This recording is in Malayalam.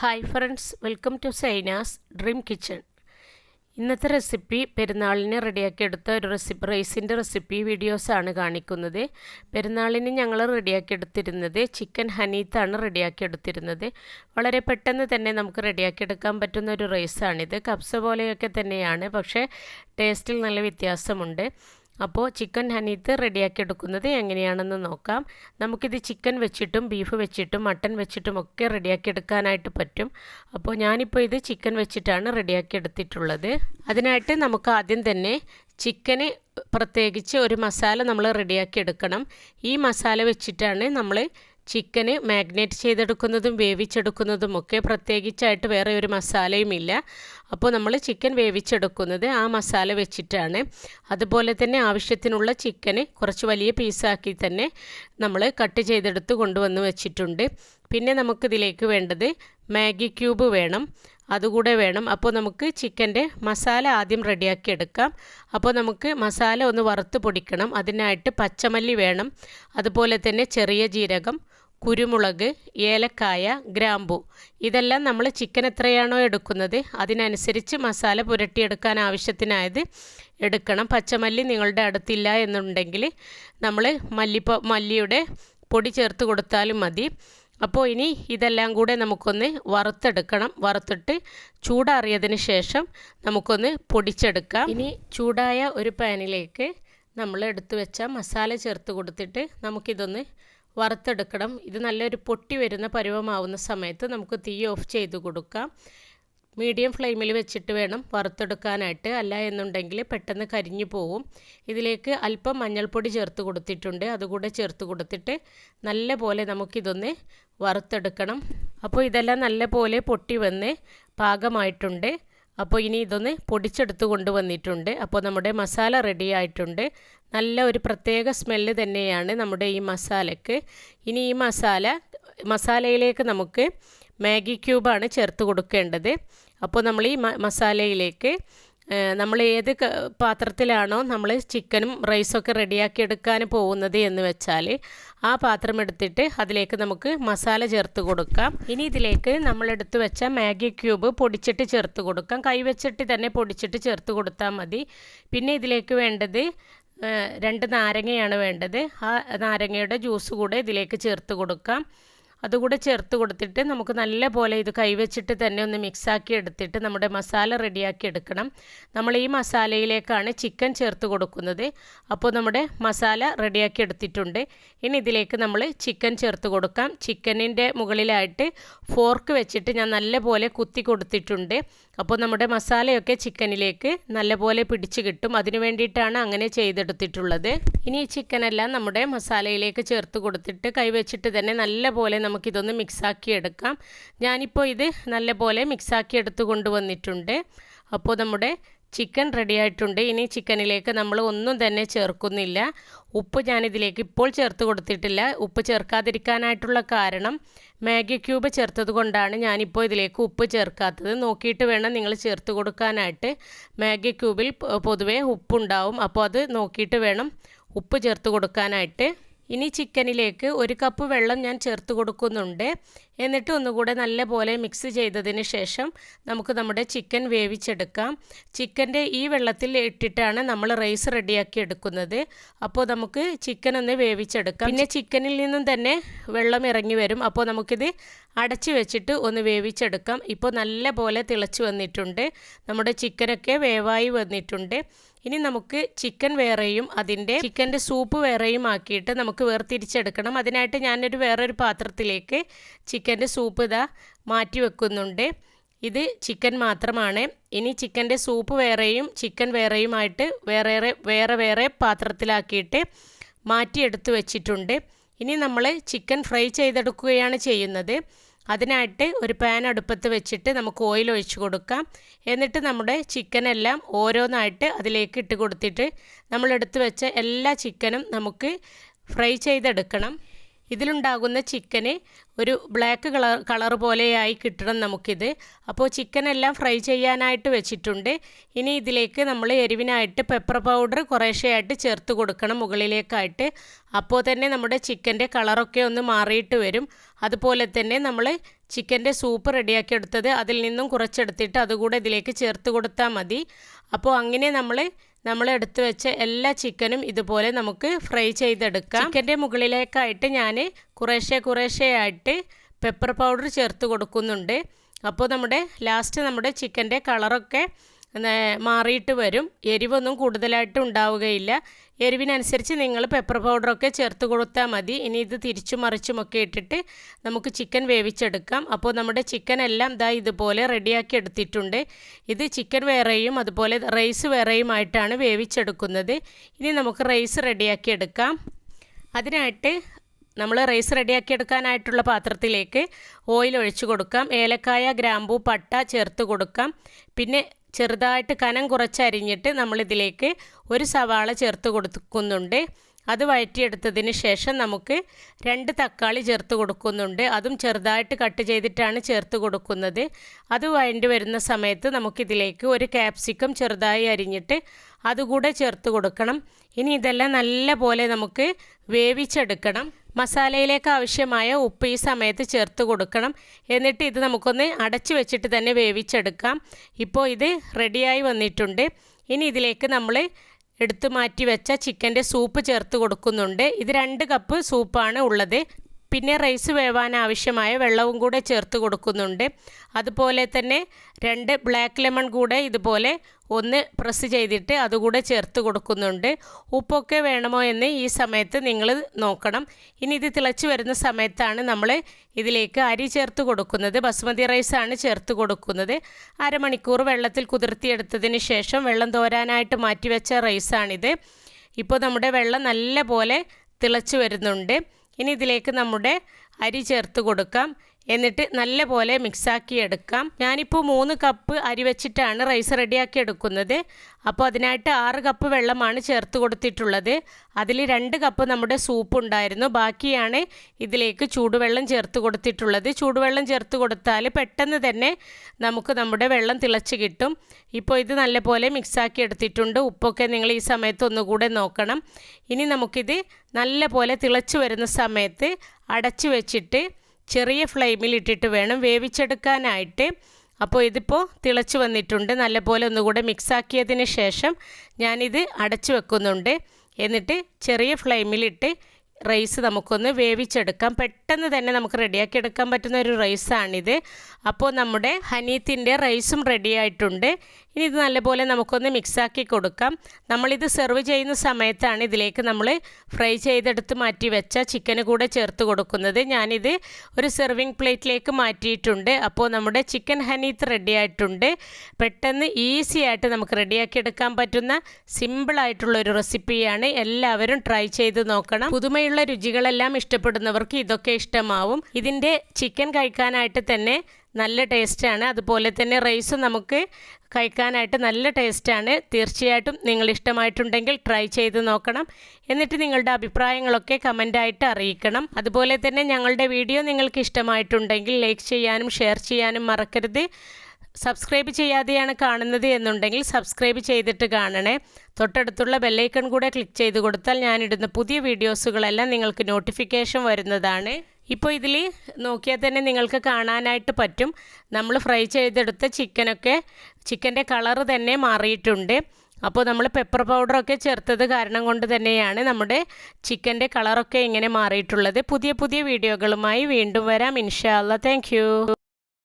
Hi friends welcome to Zaina's dream kitchen ഇന്നത്തെ റെസിപ്പി പെരുന്നാളിന് റെഡിയാക്കിയെടുത്ത ഒരു റെസിപ്പി റൈസിന്റെ റെസിപ്പി വീഡിയോസാണ് കാണിക്കുന്നത്. പെരുന്നാളിന് ഞങ്ങൾ റെഡിയാക്കിയെടുത്തിരുന്നത് ചിക്കൻ ഹനീത്താണ് റെഡിയാക്കിയെടുത്തിരുന്നത് വളരെ പെട്ടെന്ന് തന്നെ നമുക്ക് റെഡിയാക്കിയെടുക്കാൻ പറ്റുന്ന ഒരു റൈസാണിത് കപ്സ പോലെയൊക്കെ തന്നെയാണ് പക്ഷേ ടേസ്റ്റിൽ നല്ല വ്യത്യാസമുണ്ട്. അപ്പോൾ ചിക്കൻ ഹനീത്ത് റെഡിയാക്കി എടുക്കുന്നത് എങ്ങനെയാണെന്ന് നോക്കാം. നമുക്കിത് ചിക്കൻ വെച്ചിട്ടും ബീഫ് വെച്ചിട്ടും മട്ടൻ വെച്ചിട്ടും ഒക്കെ റെഡിയാക്കി എടുക്കാനായിട്ട് പറ്റും. അപ്പോൾ ഞാനിപ്പോൾ ഇത് ചിക്കൻ വെച്ചിട്ടാണ് റെഡിയാക്കി എടുത്തിട്ടുള്ളത്. അതിനായിട്ട് നമുക്ക് ആദ്യം തന്നെ ചിക്കന് പ്രത്യേകിച്ച് ഒരു മസാല നമ്മൾ റെഡിയാക്കി എടുക്കണം. ഈ മസാല വെച്ചിട്ടാണ് നമ്മൾ ചിക്കന് മാഗ്നേറ്റ് ചെയ്തെടുക്കുന്നതും വേവിച്ചെടുക്കുന്നതും ഒക്കെ പ്രത്യേകിച്ചായിട്ട് വേറെ ഒരു മസാലയും ഇല്ല. അപ്പോൾ നമ്മൾ ചിക്കൻ വേവിച്ചെടുക്കുന്നത് ആ മസാല വെച്ചിട്ടാണ്. അതുപോലെ തന്നെ ആവശ്യത്തിനുള്ള ചിക്കന് കുറച്ച് വലിയ പീസാക്കി തന്നെ നമ്മൾ കട്ട് ചെയ്തെടുത്ത് കൊണ്ടുവന്ന് വെച്ചിട്ടുണ്ട്. പിന്നെ നമുക്കിതിലേക്ക് വേണ്ടത് മാഗി ക്യൂബ് വേണം. അതുകൂടെ വേണം. അപ്പോൾ നമുക്ക് ചിക്കന്റെ മസാല ആദ്യം റെഡിയാക്കി എടുക്കാം. അപ്പോൾ നമുക്ക് മസാല ഒന്ന് വറുത്ത് പൊടിക്കണം. അതിനായിട്ട് പച്ചമല്ലി വേണം. അതുപോലെ തന്നെ ചെറിയ ജീരകം കുരുമുളക് ഏലക്കായ ഗ്രാമ്പു. ഇതെല്ലാം നമ്മൾ ചിക്കൻ എത്രയാണോ എടുക്കുന്നത് അതിനനുസരിച്ച് മസാല പുരട്ടിയെടുക്കാൻ ആവശ്യത്തിനായത് എടുക്കണം. പച്ചമല്ലി നിങ്ങളുടെ അടുത്തില്ല എന്നുണ്ടെങ്കിൽ നമ്മൾ മല്ലിപ്പ മല്ലിയുടെ പൊടി ചേർത്ത് കൊടുത്താലും മതി. അപ്പോൾ ഇനി ഇതെല്ലാം കൂടെ നമുക്കൊന്ന് വറുത്തെടുക്കണം. വറുത്തിട്ട് ചൂടാറിയതിന് ശേഷം നമുക്കൊന്ന് പൊടിച്ചെടുക്കാം. ഇനി ചൂടായ ഒരു പാനിലേക്ക് നമ്മൾ എടുത്തു വെച്ച മസാല ചേർത്ത് കൊടുത്തിട്ട് നമുക്കിതൊന്ന് വറുത്തെടുക്കണം. ഇത് നല്ലൊരു പൊട്ടി വരുന്ന പരുവമാവുന്ന സമയത്ത് നമുക്ക് തീ ഓഫ് ചെയ്ത് കൊടുക്കാം. മീഡിയം ഫ്ലെയിമിൽ വെച്ചിട്ട് വേണം വറുത്തെടുക്കാനായിട്ട്. അല്ല എന്നുണ്ടെങ്കിൽ പെട്ടെന്ന് കരിഞ്ഞു പോവും. ഇതിലേക്ക് അല്പം മഞ്ഞൾപ്പൊടി ചേർത്ത് കൊടുത്തിട്ടുണ്ട്. അതുകൂടെ ചേർത്ത് കൊടുത്തിട്ട് നല്ല പോലെ നമുക്കിതൊന്ന് വറുത്തെടുക്കണം. അപ്പോൾ ഇതെല്ലാം നല്ല പോലെ പൊട്ടി വന്ന് പാകമായിട്ടുണ്ട്. അപ്പോൾ ഇനി ഇതൊന്ന് പൊടിച്ചെടുത്ത് കൊണ്ടുവന്നിട്ടുണ്ട്. അപ്പോൾ നമ്മുടെ മസാല റെഡി ആയിട്ടുണ്ട്. നല്ല ഒരു പ്രത്യേക സ്മെല്ല് തന്നെയാണ് നമ്മുടെ ഈ മസാലയ്ക്ക് ഇനി ഈ മസാല മസാലയിലേക്ക് നമുക്ക് മാഗി ക്യൂബാണ് ചേർത്ത് കൊടുക്കേണ്ടത്. അപ്പോൾ നമ്മൾ ഈ മസാലയിലേക്ക് നമ്മൾ ഏത് പാത്രത്തിലാണോ നമ്മൾ ചിക്കനും റൈസൊക്കെ റെഡിയാക്കി എടുക്കാൻ പോകുന്നത് എന്ന് വെച്ചാൽ ആ പാത്രം എടുത്തിട്ട് അതിലേക്ക് നമുക്ക് മസാല ചേർത്ത് കൊടുക്കാം. ഇനി ഇതിലേക്ക് നമ്മൾ എടുത്തു വെച്ച മാഗി ക്യൂബ് പൊടിച്ചിട്ട് ചേർത്ത് കൊടുക്കാം. കൈവച്ചിട്ട് തന്നെ പൊടിച്ചിട്ട് ചേർത്ത് കൊടുത്താൽ മതി. പിന്നെ ഇതിലേക്ക് വേണ്ടത് രണ്ട് നാരങ്ങയാണ് വേണ്ടത്. ആ നാരങ്ങയുടെ ജ്യൂസ് കൂടെ ഇതിലേക്ക് ചേർത്ത് കൊടുക്കാം. അതുകൂടെ ചേർത്ത് കൊടുത്തിട്ട് നമുക്ക് നല്ല പോലെ ഇത് കൈവച്ചിട്ട് തന്നെ ഒന്ന് മിക്സാക്കി എടുത്തിട്ട് നമ്മുടെ മസാല റെഡിയാക്കി എടുക്കണം. നമ്മൾ ഈ മസാലയിലേക്കാണ് ചിക്കൻ ചേർത്ത് കൊടുക്കുന്നത്. അപ്പോൾ നമ്മുടെ മസാല റെഡിയാക്കി എടുത്തിട്ടുണ്ട്. ഇനി ഇതിലേക്ക് നമ്മൾ ചിക്കൻ ചേർത്ത് കൊടുക്കാം. ചിക്കനിന്റെ മുകളിലായിട്ട് ഫോർക്ക് വെച്ചിട്ട് ഞാൻ നല്ല പോലെ കുത്തി കൊടുത്തിട്ടുണ്ട്. അപ്പോൾ നമ്മുടെ മസാലയൊക്കെ ചിക്കനിലേക്ക് നല്ല പോലെ പിടിച്ച് കിട്ടും. അതിനു വേണ്ടിയിട്ടാണ് അങ്ങനെ ചെയ്തെടുത്തിട്ടുള്ളത്. ഇനി ഈ ചിക്കനെല്ലാം നമ്മുടെ മസാലയിലേക്ക് ചേർത്ത് കൊടുത്തിട്ട് കൈവച്ചിട്ട് തന്നെ നല്ല പോലെ നമുക്കിതൊന്ന് മിക്സാക്കി എടുക്കാം. ഞാനിപ്പോൾ ഇത് നല്ലപോലെ മിക്സാക്കി എടുത്ത് കൊണ്ടുവന്നിട്ടുണ്ട്. അപ്പോൾ നമ്മുടെ ചിക്കൻ റെഡി ആയിട്ടുണ്ട്. ഇനി ചിക്കനിലേക്ക് നമ്മൾ ഒന്നും തന്നെ ചേർക്കുന്നില്ല. ഉപ്പ് ഞാനിതിലേക്ക് ഇപ്പോൾ ചേർത്ത് കൊടുത്തിട്ടില്ല. ഉപ്പ് ചേർക്കാതിരിക്കാനായിട്ടുള്ള കാരണം മാഗി ക്യൂബ് ചേർത്തത് കൊണ്ടാണ് ഞാനിപ്പോൾ ഇതിലേക്ക് ഉപ്പ് ചേർക്കാത്തത്. നോക്കിയിട്ട് വേണം നിങ്ങൾ ചേർത്ത് കൊടുക്കാനായിട്ട്. മാഗി ക്യൂബിൽ പൊതുവേ ഉപ്പുണ്ടാവും. അപ്പോൾ അത് നോക്കിയിട്ട് വേണം ഉപ്പ് ചേർത്ത് കൊടുക്കാനായിട്ട്. ഇനി ചിക്കനിലേക്ക് ഒരു കപ്പ് വെള്ളം ഞാൻ ചേർത്ത് കൊടുക്കുന്നുണ്ട്. എന്നിട്ട് ഒന്നുകൂടെ നല്ലപോലെ മിക്സ് ചെയ്തതിന് ശേഷം നമുക്ക് നമ്മുടെ ചിക്കൻ വേവിച്ചെടുക്കാം. ചിക്കന്റെ ഈ വെള്ളത്തിൽ ഇട്ടിട്ടാണ് നമ്മൾ റൈസ് റെഡിയാക്കി എടുക്കുന്നത്. അപ്പോൾ നമുക്ക് ചിക്കൻ ഒന്ന് വേവിച്ചെടുക്കാം. പിന്നെ ചിക്കനിൽ നിന്നും തന്നെ വെള്ളം ഇറങ്ങി വരും. അപ്പോൾ നമുക്കിത് അടച്ച് വെച്ചിട്ട് ഒന്ന് വേവിച്ചെടുക്കാം. ഇപ്പോൾ നല്ല പോലെ തിളച്ച് വന്നിട്ടുണ്ട്. നമ്മുടെ ചിക്കനൊക്കെ വേവായി വന്നിട്ടുണ്ട്. ഇനി നമുക്ക് ചിക്കൻ വേറെയും അതിന്റെ ചിക്കന്റെ സൂപ്പ് വേറെയും ആക്കിയിട്ട് നമുക്ക് വേർതിരിച്ചെടുക്കണം. അതിനായിട്ട് ഞാനൊരു വേറൊരു പാത്രത്തിലേക്ക് ചിക്കന്റെ സൂപ്പ് ഇതാ മാറ്റി വെക്കുന്നുണ്ട്. ഇത് ചിക്കൻ മാത്രമാണ്. ഇനി ചിക്കന്റെ സൂപ്പ് വേറെയും ചിക്കൻ വേറെയുമായിട്ട് വേറെ വേറെ വേറെ പാത്രത്തിലാക്കിയിട്ട് മാറ്റിയെടുത്ത് വെച്ചിട്ടുണ്ട്. ഇനി നമ്മൾ ചിക്കൻ ഫ്രൈ ചെയ്തെടുക്കുകയാണ് ചെയ്യുന്നത്. അതിനായിട്ട് ഒരു പാൻ അടുപ്പത്ത് വെച്ചിട്ട് നമുക്ക് ഓയിൽ ഒഴിച്ചു കൊടുക്കാം. എന്നിട്ട് നമ്മുടെ ചിക്കനെല്ലാം ഓരോന്നായിട്ട് അതിലേക്ക് ഇട്ട് കൊടുത്തിട്ട് നമ്മൾ എടുത്തു വെച്ച എല്ലാ ചിക്കനും നമുക്ക് ഫ്രൈ ചെയ്തെടുക്കണം. ഇതിലുണ്ടാകുന്ന ചിക്കന് ഒരു ബ്ലാക്ക് കളർ കളർ പോലെയായി കിട്ടണം നമുക്കിത്. അപ്പോൾ ചിക്കൻ എല്ലാം ഫ്രൈ ചെയ്യാനായിട്ട് വെച്ചിട്ടുണ്ട്. ഇനി ഇതിലേക്ക് നമ്മൾ എരിവിനായിട്ട് പെപ്പർ പൗഡർ കുറേശ്ശെയായിട്ട് ചേർത്ത് കൊടുക്കണം മുകളിലേക്കായിട്ട്. അപ്പോൾ തന്നെ നമ്മുടെ ചിക്കന്റെ കളറൊക്കെ ഒന്ന് മാറിയിട്ട് വരും. അതുപോലെ തന്നെ നമ്മൾ ചിക്കന്റെ സൂപ്പ് റെഡിയാക്കി എടുത്തത് അതിൽ നിന്നും കുറച്ചെടുത്തിട്ട് അതുകൂടെ ഇതിലേക്ക് ചേർത്ത് കൊടുത്താൽ മതി. അപ്പോൾ അങ്ങനെ നമ്മൾ നമ്മൾ എടുത്തു വെച്ച എല്ലാ ചിക്കനും ഇതുപോലെ നമുക്ക് ഫ്രൈ ചെയ്തെടുക്കാം. ചിക്കന്റെ മുകളിലേക്കായിട്ട് ഞാൻ കുറേശ്ശെ കുറേശ്ശെ ആയിട്ട് പെപ്പർ പൗഡർ ചേർത്ത് കൊടുക്കുന്നുണ്ട്. അപ്പോൾ നമ്മുടെ ലാസ്റ്റ് നമ്മുടെ ചിക്കന്റെ കളറൊക്കെ മാറിയിട്ട് വരും. എരിവൊന്നും കൂടുതലായിട്ട് ഉണ്ടാവുകയില്ല. എരിവിനനുസരിച്ച് നിങ്ങൾ പെപ്പർ പൗഡറൊക്കെ ചേർത്ത് കൊടുത്താൽ മതി. ഇനി ഇത് തിരിച്ചും മറിച്ചുമൊക്കെ ഇട്ടിട്ട് നമുക്ക് ചിക്കൻ വേവിച്ചെടുക്കാം. അപ്പോൾ നമ്മുടെ ചിക്കൻ എല്ലാം ഇതാ ഇതുപോലെ റെഡിയാക്കി എടുത്തിട്ടുണ്ട്. ഇത് ചിക്കൻ വേറെയും അതുപോലെ റൈസ് വേറെയുമായിട്ടാണ് വേവിച്ചെടുക്കുന്നത്. ഇനി നമുക്ക് റൈസ് റെഡിയാക്കി എടുക്കാം. അതിനായിട്ട് നമ്മൾ റൈസ് റെഡിയാക്കി എടുക്കാനായിട്ടുള്ള പാത്രത്തിലേക്ക് ഓയിൽ ഒഴിച്ചു കൊടുക്കാം. ഏലക്കായ ഗ്രാമ്പൂ പട്ട ചേർത്ത് കൊടുക്കാം. പിന്നെ ചെറുതായിട്ട് കനം കുറച്ചരിഞ്ഞിട്ട് നമ്മളിതിലേക്ക് ഒരു സവാള ചേർത്ത് കൊടുക്കുന്നുണ്ട്. അത് വഴറ്റിയെടുത്തതിന് ശേഷം നമുക്ക് രണ്ട് തക്കാളി ചേർത്ത് കൊടുക്കുന്നുണ്ട്. അതും ചെറുതായിട്ട് കട്ട് ചെയ്തിട്ടാണ് ചേർത്ത് കൊടുക്കുന്നത്. അത് വഴണ്ടി വരുന്ന സമയത്ത് നമുക്കിതിലേക്ക് ഒരു ക്യാപ്സിക്കം ചെറുതായി അരിഞ്ഞിട്ട് അതുകൂടെ ചേർത്ത് കൊടുക്കണം. ഇനി ഇതെല്ലാം നല്ല പോലെ നമുക്ക് വേവിച്ചെടുക്കണം. മസാലയിലേക്ക് ആവശ്യമായ ഉപ്പ് ഈ സമയത്ത് ചേർത്ത് കൊടുക്കണം. എന്നിട്ട് ഇത് നമുക്കൊന്ന് അടച്ചു വെച്ചിട്ട് തന്നെ വേവിച്ചെടുക്കാം. ഇപ്പോൾ ഇത് റെഡിയായി വന്നിട്ടുണ്ട്. ഇനി ഇതിലേക്ക് നമ്മൾ എടുത്തു മാറ്റി വെച്ച ചിക്കന്റെ സൂപ്പ് ചേർത്ത് കൊടുക്കുന്നുണ്ട്. ഇത് രണ്ട് കപ്പ് സൂപ്പാണ് ഉള്ളത്. പിന്നെ റൈസ് വേവാൻ ആവശ്യമായ വെള്ളവും കൂടെ ചേർത്ത് കൊടുക്കുന്നുണ്ട്. അതുപോലെ തന്നെ രണ്ട് ബ്ലാക്ക് ലെമൺ കൂടെ ഇതുപോലെ ഒന്ന് പ്രസ് ചെയ്തിട്ട് അതുകൂടെ ചേർത്ത് കൊടുക്കുന്നുണ്ട്. ഉപ്പൊക്കെ വേണമോ എന്ന് ഈ സമയത്ത് നിങ്ങൾ നോക്കണം. ഇനി ഇത് തിളച്ച് വരുന്ന സമയത്താണ് നമ്മൾ ഇതിലേക്ക് അരി ചേർത്ത് കൊടുക്കുന്നത്. ബസ്മതി റൈസാണ് ചേർത്ത് കൊടുക്കുന്നത്. അരമണിക്കൂർ വെള്ളത്തിൽ കുതിർത്തിയെടുത്തതിന് ശേഷം വെള്ളം തോരാനായിട്ട് മാറ്റിവെച്ച റൈസാണിത്. ഇപ്പോൾ നമ്മുടെ വെള്ളം നല്ല പോലെ തിളച്ച് വരുന്നുണ്ട്. ഇനി ഇതിലേക്ക് നമ്മുടെ അരി ചേർത്ത് കൊടുക്കാം. എന്നിട്ട് നല്ല പോലെ മിക്സാക്കി എടുക്കാം. ഞാനിപ്പോൾ മൂന്ന് കപ്പ് അരി വെച്ചിട്ടാണ് റൈസ് റെഡിയാക്കി എടുക്കുന്നത്. അപ്പോൾ അതിനായിട്ട് ആറ് കപ്പ് വെള്ളമാണ് ചേർത്ത് കൊടുത്തിട്ടുള്ളത്. അതിൽ രണ്ട് കപ്പ് നമ്മുടെ സൂപ്പ് ഉണ്ടായിരുന്നു. ബാക്കിയാണ് ഇതിലേക്ക് ചൂടുവെള്ളം ചേർത്ത് കൊടുത്തിട്ടുള്ളത്. ചൂടുവെള്ളം ചേർത്ത് കൊടുത്താൽ പെട്ടെന്ന് തന്നെ നമുക്ക് നമ്മുടെ വെള്ളം തിളച്ച് കിട്ടും. ഇപ്പോൾ ഇത് നല്ലപോലെ മിക്സാക്കി എടുത്തിട്ടുണ്ട്. ഉപ്പൊക്കെ നിങ്ങൾ ഈ സമയത്ത് ഒന്നുകൂടെ നോക്കണം. ഇനി നമുക്കിത് നല്ല പോലെ തിളച്ച് വരുന്ന സമയത്ത് അടച്ചു വെച്ചിട്ട് ചെറിയ ഫ്ലെയിമിൽ ഇട്ടിട്ട് വേണം വേവിച്ചെടുക്കാനായിട്ട്. അപ്പോൾ ഇതിപ്പോൾ തിളച്ച് വന്നിട്ടുണ്ട്. നല്ലപോലെ ഒന്നുകൂടെ മിക്സാക്കിയതിന് ശേഷം ഞാനിത് അടച്ചു വെക്കുന്നുണ്ട്. എന്നിട്ട് ചെറിയ ഫ്ലെയിമിലിട്ട് റൈസ് നമുക്കൊന്ന് വേവിച്ചെടുക്കാം. പെട്ടെന്ന് തന്നെ നമുക്ക് റെഡിയാക്കി എടുക്കാൻ പറ്റുന്ന ഒരു റൈസാണിത് അപ്പോൾ നമ്മുടെ ഹനീത്തിന്റെ റൈസും റെഡി ആയിട്ടുണ്ട്. ഇനി ഇത് നല്ലപോലെ നമുക്കൊന്ന് മിക്സാക്കി കൊടുക്കാം. നമ്മളിത് സെർവ് ചെയ്യുന്ന സമയത്താണ് ഇതിലേക്ക് നമ്മൾ ഫ്രൈ ചെയ്തെടുത്ത് മാറ്റി വെച്ച ചിക്കന് കൂടെ ചേർത്ത് കൊടുക്കുന്നത്. ഞാനിത് ഒരു സെർവിങ് പ്ലേറ്റിലേക്ക് മാറ്റിയിട്ടുണ്ട്. അപ്പോൾ നമ്മുടെ ചിക്കൻ ഹനീത്ത് റെഡി ആയിട്ടുണ്ട്. പെട്ടെന്ന് ഈസി ആയിട്ട് നമുക്ക് റെഡിയാക്കി എടുക്കാൻ പറ്റുന്ന സിമ്പിളായിട്ടുള്ള ഒരു റെസിപ്പിയാണ് എല്ലാവരും ട്രൈ ചെയ്ത് നോക്കണം. പുതുമയുള്ള രുചികളെല്ലാം ഇഷ്ടപ്പെടുന്നവർക്ക് ഇതൊക്കെ ഇഷ്ടമാവും. ഇതിന്റെ ചിക്കൻ കഴിക്കാനായിട്ട് തന്നെ നല്ല ടേസ്റ്റാണ്. അതുപോലെ തന്നെ റൈസും നമുക്ക് കഴിക്കാനായിട്ട് നല്ല ടേസ്റ്റാണ്. തീർച്ചയായിട്ടും നിങ്ങൾ ഇഷ്ടമായിട്ടുണ്ടെങ്കിൽ ട്രൈ ചെയ്ത് നോക്കണം. എന്നിട്ട് നിങ്ങളുടെ അഭിപ്രായങ്ങളൊക്കെ കമന്റായിട്ട് അറിയിക്കണം. അതുപോലെ തന്നെ ഞങ്ങളുടെ വീഡിയോ നിങ്ങൾക്ക് ഇഷ്ടമായിട്ടുണ്ടെങ്കിൽ ലൈക്ക് ചെയ്യാനും ഷെയർ ചെയ്യാനും മറക്കരുത്. സബ്സ്ക്രൈബ് ചെയ്യാതെയാണ് കാണുന്നത് എന്നുണ്ടെങ്കിൽ സബ്സ്ക്രൈബ് ചെയ്തിട്ട് കാണണേ. തൊട്ടടുത്തുള്ള ബെല്ലൈക്കൺ കൂടെ ക്ലിക്ക് ചെയ്ത് കൊടുത്താൽ ഞാനിടുന്ന പുതിയ വീഡിയോസുകളെല്ലാം നിങ്ങൾക്ക് നോട്ടിഫിക്കേഷൻ വരുന്നതാണ്. ഇപ്പോൾ ഇതിൽ നോക്കിയാൽ തന്നെ നിങ്ങൾക്ക് കാണാനായിട്ട് പറ്റും. നമ്മൾ ഫ്രൈ ചെയ്തെടുത്ത ചിക്കനൊക്കെ ചിക്കന്റെ കളറ് തന്നെ മാറിയിട്ടുണ്ട്. അപ്പോൾ നമ്മൾ പെപ്പർ പൗഡറൊക്കെ ചേർത്തത് കാരണം കൊണ്ട് തന്നെയാണ് നമ്മുടെ ചിക്കന്റെ കളറൊക്കെ ഇങ്ങനെ മാറിയിട്ടുള്ളത്. പുതിയ പുതിയ വീഡിയോകളുമായി വീണ്ടും വരാം. ഇൻഷാല്ല താങ്ക്